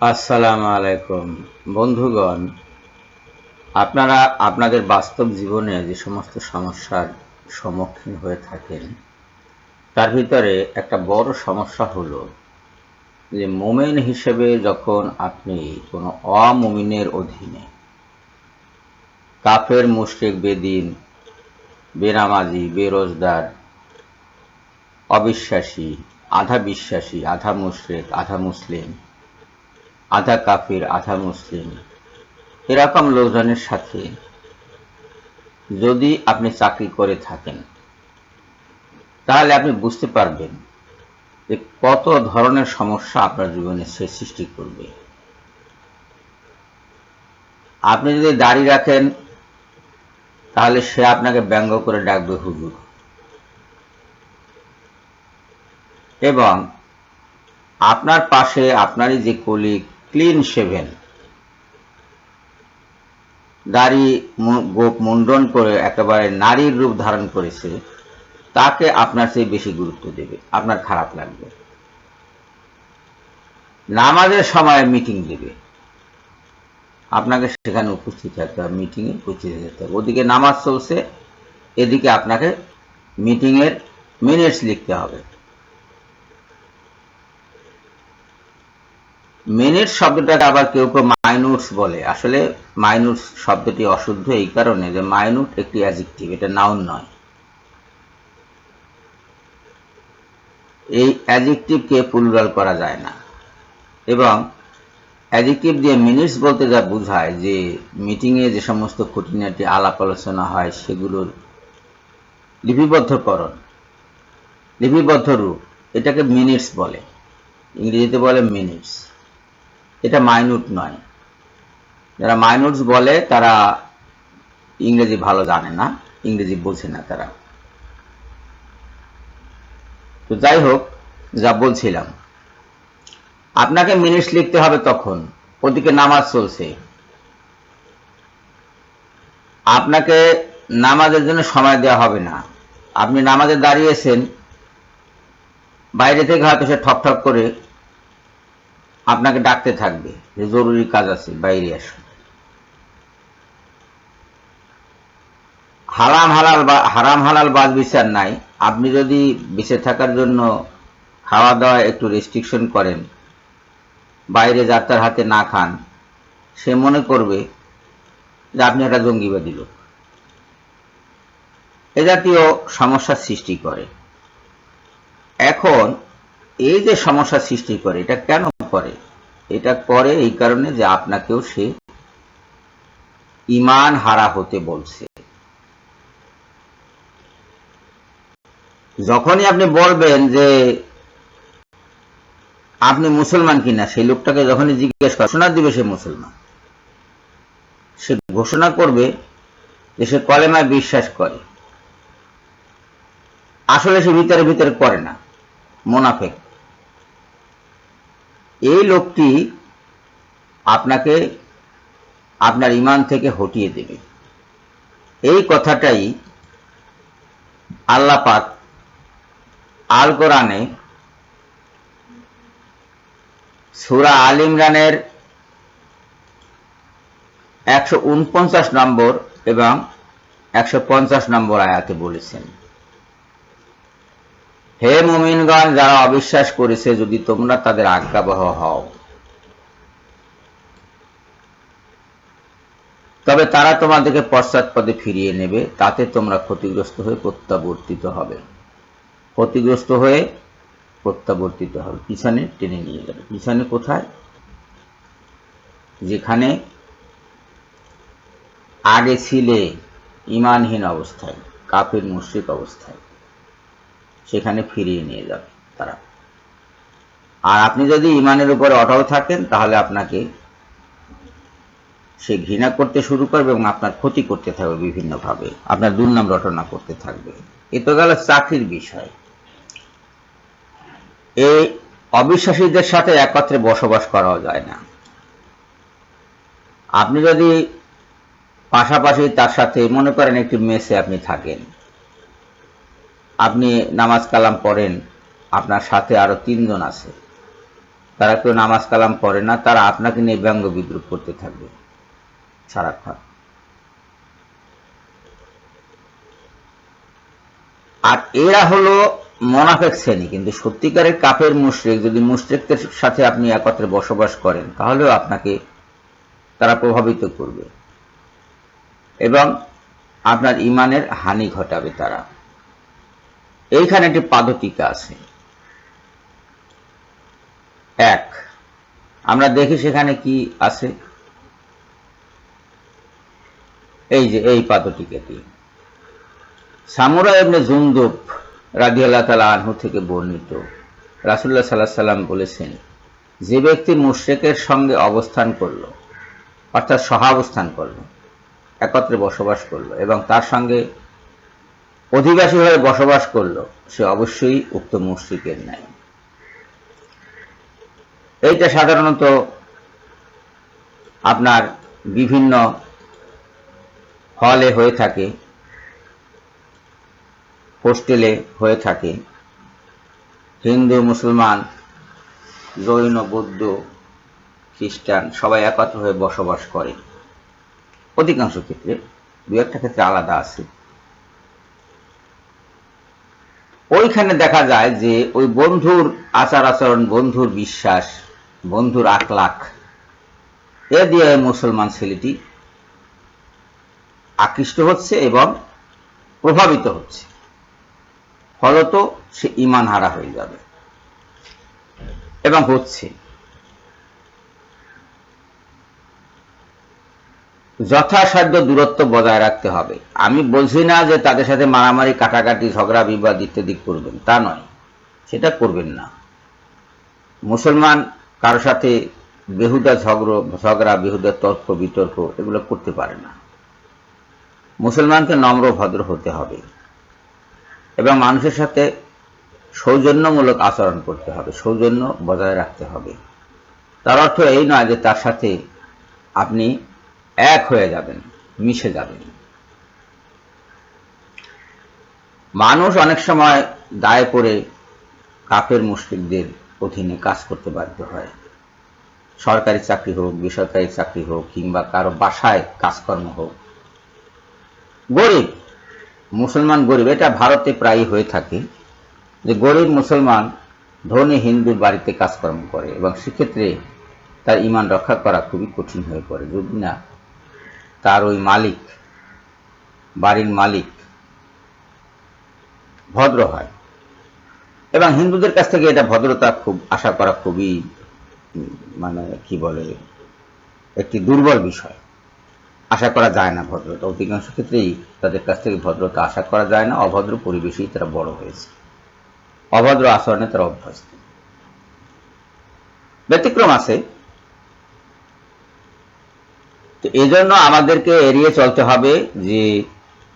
আসসালামু আলাইকুম। বন্ধুগণ, আপনারা আপনাদের বাস্তব জীবনে যে সমস্ত সমস্যার সম্মুখীন হয়ে থাকেন, তার ভিতরে একটা বড় সমস্যা হলো যে মোমেন হিসেবে যখন আপনি কোনো অমুমিনের অধীনে, কাফের, মুশরিক, বেদিন, বেনামাজি, বেরোজগার, অবিশ্বাসী, আধা বিশ্বাসী, আধা মুশরিক, আধা মুসলিম আধা কাফির, আধা মুসলিম। এরকম লোকজনের সাথে যদি আপনি চাকরি করে থাকেন, তাহলে আপনি বুঝতে পারবেন যে কত ধরনের সমস্যা আপনার জীবনে সে সৃষ্টি করবে। আপনি যদি দাড়ি রাখেন, তাহলে সে আপনাকে ব্যঙ্গ করে ডাকবে, হুজুর। এবং আপনার পাশে আপনারই যে কলিগ ক্লিন শেভেন। দাড়ি গোপ মুন্ডন করে একেবারে নারীর রূপ ধারণ করেছে, তাকে আপনার চেয়ে বেশি গুরুত্ব দেবে, আপনার খারাপ লাগবে। নামাজের সময় মিটিং দেবে। আপনাকে সেখানে উপস্থিত থাকতে হবে, মিটিংয়ে উপস্থিত থাকতে হবে। ওদিকে নামাজ চলছে, এদিকে আপনাকে মিটিংয়ের মিনিটস লিখতে হবে। মিনিট শব্দটাকে আবার কেউ কেউ মাইনুটস বলে। আসলে মাইনুটস শব্দটি অশুদ্ধ এই কারণে যে মাইনুট একটি অ্যাজেক্টিভ এটা নাউন নয়। এই অ্যাজেক্টিভকে পুলুরাল করা যায় না। এবং অ্যাজেক্টিভ দিয়ে মিনিটস বলতে যা বোঝায় যে মিটিংয়ে যে সমস্ত খুঁটিনাটি আলাপ আলোচনা হয়, সেগুলোর লিপিবদ্ধকরণ লিপিবদ্ধ রূপ, এটাকে মিনিটস বলে। ইংরেজিতে বলে মিনিটস। এটা মাইনুট নয়। যারা মাইনুটস বলে, তারা ইংরেজি ভালো জানে না, ইংরেজি বোঝে না তারা। তো যাই হোক, যা বলছিলাম। আপনাকে মিনিটস লিখতে হবে তখন, ওদিকে নামাজ চলছে। আপনাকে নামাজের জন্য সময় দেওয়া হবে না। আপনি নামাজে দাঁড়িয়েছেন, বাইরে থেকে হয়তো সে ঠক ঠক করে আপনাকে ডাকতে থাকবে যে জরুরি কাজ আছে, বাইরে আসুন। হারাম হালাল বা, হারাম হালাল বাদ বিচার নাই। আপনি যদি বেঁচে থাকার জন্য খাওয়া দাওয়া একটু রেস্ট্রিকশন করেন, বাইরে যাত্রার হাতে না খান, সে মনে করবে যে আপনি একটা জঙ্গিবাদী লোক। এ জাতীয় সমস্যার সৃষ্টি করে। এখন এই যে সমস্যা সৃষ্টি করে, এটা কেন করে এটা করে এই কারণে যে আপনাকেও সে ইমান হারা হতে বলছে। যখনই আপনি বলবেন যে আপনি মুসলমান কিনা, সেই লোকটাকে যখনই জিজ্ঞেস ঘোষণা দিবে সে মুসলমান। সে ঘোষণা করবে যে সে কলেমায় বিশ্বাস করে। আসলে সে ভিতরে ভিতরে করে না, মোনাফেক। এই লোকটি আপনাকে আপনার ইমান থেকে হটিয়ে দেবে। এই কথাটাই আল্লাহ পাক আল কোরআনে সুরা আল ইমরানের একশো উনপঞ্চাশ নম্বর এবং একশো পঞ্চাশ নম্বর আয়াতে বলেছেন। হে মুমিনগণ, যারা অবিশ্বাস করেছে, যদি তোমরা তাদের আজ্ঞাবহ হও। তবে তারা তোমাদেরকে পশ্চাৎপদে ফিরিয়ে নেবে, তাতে তোমরা ক্ষতিগ্রস্ত হয়ে প্রত্যাবর্তিত হবে। ক্ষতিগ্রস্ত হয়ে প্রত্যাবর্তিত হবে। পিছনে টেনে নিয়ে যাবে। পিছনে কোথায়? যেখানে আগে ছিলে ইমানহীন অবস্থায় কাপের মুশ্রিক অবস্থায়। সেখানে ফিরিয়ে নিয়ে যাবে তারা। আর আপনি যদি ইমানের উপরে অটল থাকেন, তাহলে আপনাকে সে ঘৃণা করতে শুরু করবে এবং আপনার ক্ষতি করতে থাকবে বিভিন্নভাবে। আপনার দুর্নাম রটনা করতে থাকবে। এ তো গেল চাকরির বিষয়। এই অবিশ্বাসীদের সাথে একত্রে বসবাস করাও যায় না। আপনি যদি পাশাপাশি তার সাথে মনে করেন একটি মেসে আপনি থাকেন আপনি নামাজ কালাম পড়েন, আপনার সাথে আরও তিনজন আছে। তারা কেউ নামাজ কালাম পড়ে না, তারা আপনাকে নিয়ে ব্যঙ্গ বিদ্রুপ করতে থাকবে সারাক্ষণ। আর এরা হলো মোনাফেক শ্রেণি, কিন্তু সত্যিকারের কাফের মুশরিক যদি মুশরিকদের সাথে আপনি একত্রে বসবাস করেন, তাহলেও আপনাকে তারা প্রভাবিত করবে। এবং আপনার ইমানের হানি ঘটাবে তারা। এইখানে একটি পাদটিকা আছে। এক, আমরা দেখি সেখানে কি আছে। এই যে, এই পাদটিকাটি সামুরা এমনি জুন্দুব রাজি আল্লাহ তালা আনহু থেকে বর্ণিত। রাসুল্লাহ সাল্লাহ সাল্লাম বলেছেন, যে ব্যক্তি মুশ্রেকের সঙ্গে অবস্থান করল, অর্থাৎ সহাবস্থান করল, একত্রে বসবাস করল এবং তার সঙ্গে অধিবাসী হয়ে বসবাস করল, সে অবশ্যই উক্ত মুশ্রিকের ন্যায়। এইটা সাধারণত আপনার বিভিন্ন হলে হয়ে থাকে, হোস্টেলে হয়ে থাকে। হিন্দু, মুসলমান, জৈন, বৌদ্ধ, খ্রিস্টান সবাই একত্র হয়ে বসবাস করে। অধিকাংশ ক্ষেত্রে দু একটা ক্ষেত্রে আলাদা আছে। ওইখানে দেখা যায় যে ওই বন্ধুর আচার আচরণ, বন্ধুর বিশ্বাস, বন্ধুর আকলাখ এ দিয়ে মুসলমান ছেলেটি আকৃষ্ট হচ্ছে এবং প্রভাবিত হচ্ছে। ফলত সে ইমান হারা হয়ে যাবে এবং হচ্ছে। যথাসাধ্য দূরত্ব বজায় রাখতে হবে। আমি বলছি না যে তাদের সাথে মারামারি, কাটাকাটি, ঝগড়া, বিবাদ ইত্যাদি করবেন। তা নয়। সেটা করবেন না। মুসলমান কারোর সাথে বেহুদা ঝগড়, ঝগড়া, বেহুদা তর্ক, বিতর্ক এগুলো করতে পারে না। মুসলমানকে নম্র, ভদ্র হতে হবে এবং মানুষের সাথে সৌজন্যমূলক আচরণ করতে হবে, সৌজন্য বজায় রাখতে হবে। তার অর্থ এই নয় যে তার সাথে আপনি এক হয়ে যাবেন, মিশে যাবেন। মানুষ অনেক সময় দায়ে পড়ে কাফের মুসলিকদের অধীনে কাজ করতে বাধ্য হয়। সরকারি চাকরি হোক, বেসরকারি চাকরি হোক, কিংবা কারও বাসায় কাজকর্ম হোক। গরিব, মুসলমান গরিব, এটা ভারতে প্রায় হয়ে থাকে যে গরিব মুসলমান ধনী হিন্দুর বাড়িতে কাজকর্ম করে এবং সেক্ষেত্রে তার ইমান রক্ষা করা খুবই কঠিন হয়ে পড়ে। যদি না তার ওই মালিক, বাড়ির মালিক ভদ্র হয়। এবং হিন্দুদের কাছ থেকে এটা ভদ্রতা খুব, আশা করা খুবই মানে কি বলে, একটি দুর্বল বিষয়। আশা করা যায় না ভদ্রতা। অধিকাংশ ক্ষেত্রেই তাদের কাছ থেকে ভদ্রতা আশা করা যায় না। অভদ্র পরিবেশেই তারা বড় হয়েছে। অভদ্র আচরণে তারা অভ্যস্ত। ব্যতিক্রম আছে। তো এই জন্য আমাদেরকে এড়িয়ে চলতে হবে যে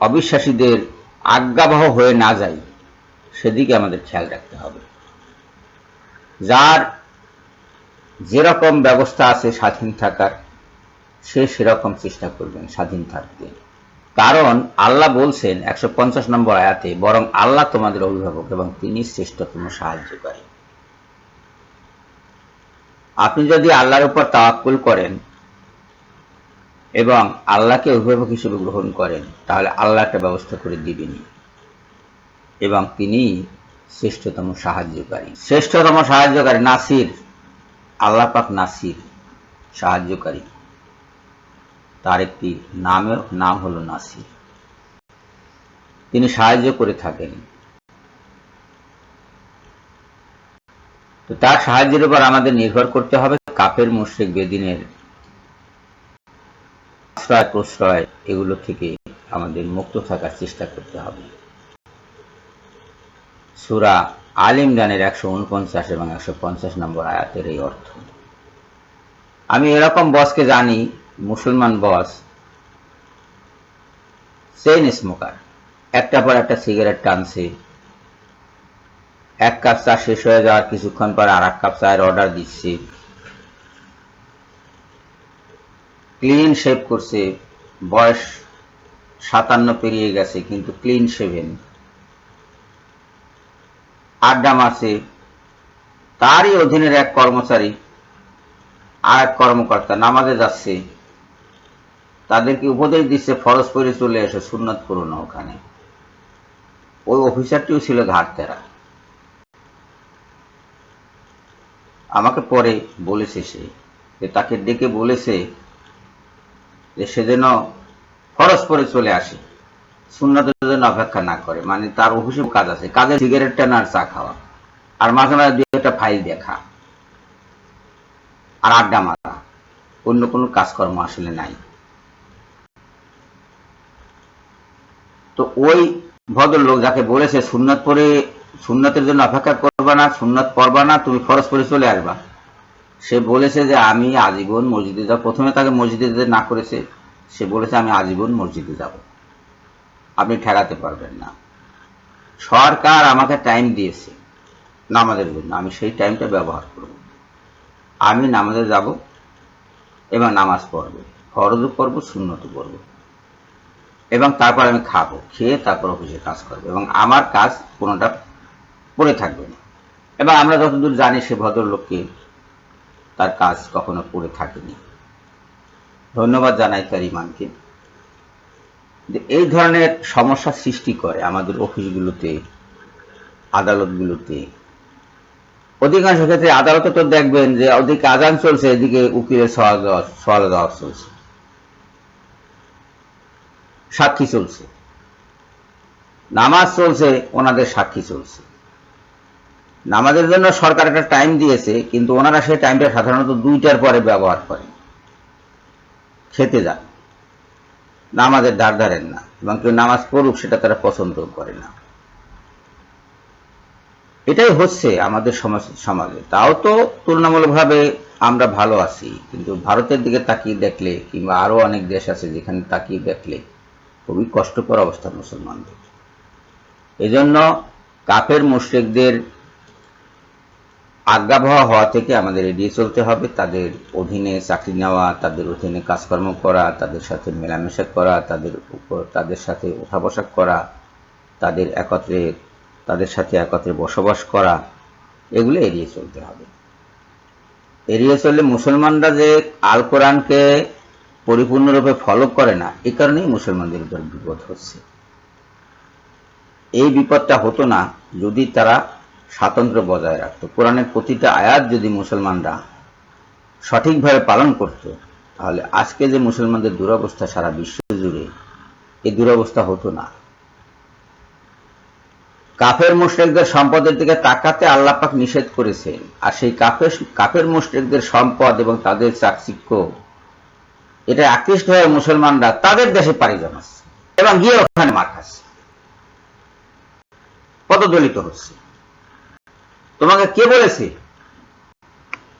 অবিশ্বাসীদের আজ্ঞাবহ হয়ে না যাই, সেদিকে আমাদের খেয়াল রাখতে হবে। যার যেরকম ব্যবস্থা আছে স্বাধীন থাকার, সে সেরকম চেষ্টা করবেন স্বাধীন থাকতে। কারণ আল্লাহ বলছেন একশো পঞ্চাশ নম্বর আয়াতে, বরং আল্লাহ তোমাদের অভিভাবক এবং তিনি শ্রেষ্ঠতম সাহায্যকারী। আপনি যদি আল্লাহর উপর তাওয়াক্কুল করেন এবং আল্লাহকে অভিভাবক হিসেবে গ্রহণ করেন, তাহলে আল্লাহ একটা ব্যবস্থা করে দিবেন। এবং তিনি শ্রেষ্ঠতম সাহায্যকারী। শ্রেষ্ঠতম সাহায্যকারী নাসির, আল্লাহ পাক নাসির সাহায্যকারী। তার একটি নামের নাম হলো নাসির। তিনি সাহায্য করে থাকেন। তো তার সাহায্যের উপর আমাদের নির্ভর করতে হবে কাপের মুশ্রিক, বেদিনের আশ্রয় প্রশ্রয় এগুলো থেকে আমাদের মুক্ত থাকার চেষ্টা করতে হবে। সুরা আল ইমরানের একশো উনপঞ্চাশ এবং একশো পঞ্চাশ নম্বর আয়াতের এই অর্থ। আমি এরকম বসকে জানি, মুসলমান বস চেইন স্মোকার একটা পর একটা সিগারেট টানছে, এক কাপ চা শেষ হয়ে যাওয়ার কিছুক্ষণ পর আর এক কাপ চায়ের অর্ডার দিচ্ছে। ক্লিন শেভ করছে, বয়স সাতান্ন পেরিয়ে গেছে, কিন্তু ক্লিন শেভেন আড্ডা মারছে, তারই অধীনের এক কর্মচারী আর এক কর্মকর্তা নামাজে যাচ্ছে। তাদেরকে উপদেশ দিচ্ছে ফরজ করে চলে এসে, সুন্নত করো না ওখানে। ওই অফিসারটিও ছিল ঘাটতেরা। আমাকে পরে বলেছে সে তাকে ডেকে বলেছে যে সে যেন ফরজ চলে আসে। সুন্নতের জন্য অপেক্ষা না করে মানে তার অফিসে কাজ আছে। কাজে সিগারেট টানা আর চা খাওয়া। আর মাঝে মাঝে দু একটা ফাইল দেখা আর আড্ডা মারা। অন্য কোনো কাজকর্ম আসলে নাই। তো ওই ভদ্রলোক যাকে বলেছে, সুন্নত পরে সুন্নতের জন্য অপেক্ষা করবা না, সুন্নত পড়বা না, তুমি ফরজ করে চলে আসবা। সে বলেছে যে আমি আজীবন মসজিদে যাব। প্রথমে তাকে মসজিদে যেতে না করেছে। সে বলেছে, আমি আজীবন মসজিদে যাব। আপনি ঠেকাতে পারবেন না। সরকার আমাকে টাইম দিয়েছে নামাজের জন্য। আমি সেই টাইমটা ব্যবহার করব। আমি নামাজে যাব এবং নামাজ পড়ব। ফরজও পড়ব সুন্নতও করব এবং তারপর আমি খাব। খেয়ে তারপর অফিসে কাজ করব। এবং আমার কাজ কোনোটা পড়ে থাকবে না। এবং আমরা যতদূর জানি সে ভদ্রলোককে তার কাজ কখনো পড়ে থাকেনি। ধন্যবাদ জানাই তার ইমানকে এই ধরনের সমস্যা সৃষ্টি করে আমাদের অফিসগুলোতে, আদালতগুলোতে। অধিকাংশ ক্ষেত্রে আদালতে তো দেখবেন যে ওদিকে আজান চলছে, এদিকে উকিলের সওয়াল দেওয়া চলছে। সাক্ষী চলছে। নামাজ চলছে, ওনাদের সাক্ষী চলছে। নামাজের জন্য সরকার একটা টাইম দিয়েছে, কিন্তু ওনারা সেই টাইমটা সাধারণত দুইটার পরে ব্যবহার করেন। খেতে যান। নামাজের ধার ধারেন না, এবং কেউ নামাজ পড়ুক, সেটা তারা পছন্দ করে না। এটাই হচ্ছে আমাদের সমাজ, সমাজে। তাও তো তুলনামূলকভাবে আমরা ভালো আছি, কিন্তু ভারতের দিকে তাকিয়ে দেখলে, কিংবা আরও অনেক দেশ আছে যেখানে তাকিয়ে দেখলে, খুবই কষ্টকর অবস্থা মুসলমানদের। এজন্য কাফের মুশ্রিকদের আজ্ঞাবহ হওয়া থেকে আমাদের এড়িয়ে চলতে হবে। তাদের অধীনে চাকরি নেওয়া, তাদের অধীনে কাজকর্ম করা, তাদের সাথে মেলামেশা করা, তাদের উপর, তাদের সাথে ওঠা বসা করা, তাদের একত্রে, তাদের সাথে একত্রে বসবাস করা, এগুলো এড়িয়ে চলতে হবে। এড়িয়ে চললে মুসলমানরা যে আল কোরআনকে পরিপূর্ণরূপে ফলো করে না এই কারণেই মুসলমানদের উপর বিপদ হচ্ছে। এই বিপদটা হতো না যদি তারা স্বাতন্ত্র্য বজায় রাখত। কোরআনের প্রতিটা আয়াত যদি মুসলমানরা সঠিকভাবে পালন করত, তাহলে আজকে যে মুসলমানদের দুরবস্থা সারা বিশ্ব জুড়ে, এই দুরবস্থা হতো না। কাফের মুশরিকদের সম্পদের দিকে তাকাতে আল্লাহ পাক নিষেধ করেছেন। আর সেই কাফের কাফের মুশরিকদের সম্পদ এবং তাদের চাকচিক্য, এটা আকৃষ্ট হয়ে মুসলমানরা তাদের দেশে পাড়ি জমাচ্ছে এবং গিয়ে ওখানে মার খাচ্ছে। পদদলিত হচ্ছে। তোমাকে কে বলেছে?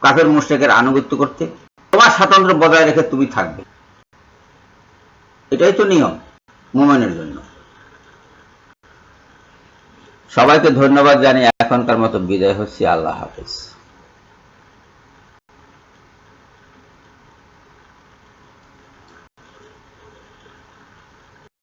কাফের মুশ্রেকের আনুগত্য করতে। তোমার স্বাতন্ত্র বজায় রেখে তুমি থাকবে। এটাই তো নিয়ম মোমেনের জন্য। সবাইকে ধন্যবাদ জানিয়ে এখনকার মতো বিদায় হচ্ছি। আল্লাহ হাফেজ।